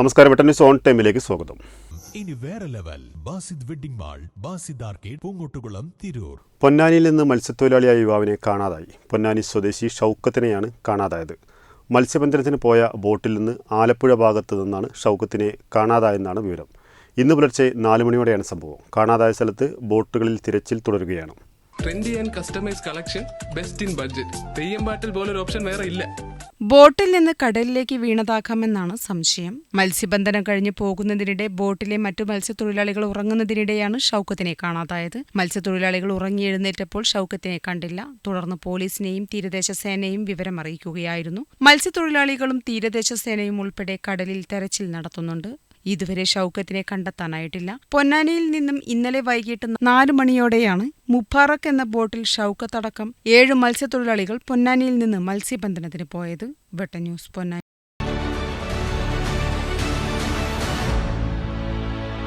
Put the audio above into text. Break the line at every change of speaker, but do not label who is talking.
നമസ്കാരം Vettan news on ടൈമിലേക്ക് സ്വാഗതം.
ഇനി വേറെ level Basid wedding mall Basid arcade Poongottukulam Tirur.
പൊന്നാനിയിൽ നിന്ന് മത്സ്യത്തൊഴിലാളിയായ യുവാവിനെ കാണാതായി. പൊന്നാനി സ്വദേശി ഷൗക്കത്തിനെയാണ് കാണാതായത്. മത്സ്യബന്ധനത്തിന് പോയ ബോട്ടിൽ നിന്ന് ആലപ്പുഴ ഭാഗത്തു നിന്നാണ് ഷൗക്കത്തിനെ കാണാതായെന്നാണ് വിവരം. ഇന്ന് പുലർച്ചെ നാല് മണിയോടെയാണ് സംഭവം. കാണാതായ സ്ഥലത്ത് ബോട്ടുകളിൽ തിരച്ചിൽ തുടരുകയാണ്.
Trendy and customise collection best in budget Theyyam പാട്ടിൽ പോലൊരു ഓപ്ഷൻ വേറെ ഇല്ല.
ബോട്ടിൽ നിന്ന് കടലിലേക്ക് വീണതാക്കാമെന്നാണ് സംശയം. മത്സ്യബന്ധനം കഴിഞ്ഞ് പോകുന്നതിനിടെ ബോട്ടിലെ മറ്റു മത്സ്യത്തൊഴിലാളികൾ ഉറങ്ങുന്നതിനിടെയാണ് ഷൌക്കത്തിനെ കാണാതായത്. മത്സ്യത്തൊഴിലാളികൾ ഉറങ്ങി ഉറങ്ങിയെഴുന്നേറ്റപ്പോൾ ഷൌക്കത്തിനെ കണ്ടില്ല. തുടർന്ന് പോലീസിനെയും തീരദേശ സേനയും വിവരം അറിയിക്കുകയായിരുന്നു മത്സ്യത്തൊഴിലാളികളും തീരദേശ സേനയും ഉൾപ്പെടെ കടലിൽ തെരച്ചിൽ നടത്തുന്നുണ്ട്. ഇതുവരെ ഷൌക്കത്തിനെ കണ്ടെത്താനായിട്ടില്ല. പൊന്നാനിയിൽ നിന്നും ഇന്നലെ വൈകിട്ട് നാലു മണിയോടെയാണ് മുബാറക്ക് എന്ന ബോട്ടിൽ ഷൌക്കത്തടക്കം ഏഴ് മത്സ്യത്തൊഴിലാളികൾ പൊന്നാനിയിൽ നിന്ന് മത്സ്യബന്ധനത്തിന് പോയത്. വെട്ട ന്യൂസ് പൊന്നാനി.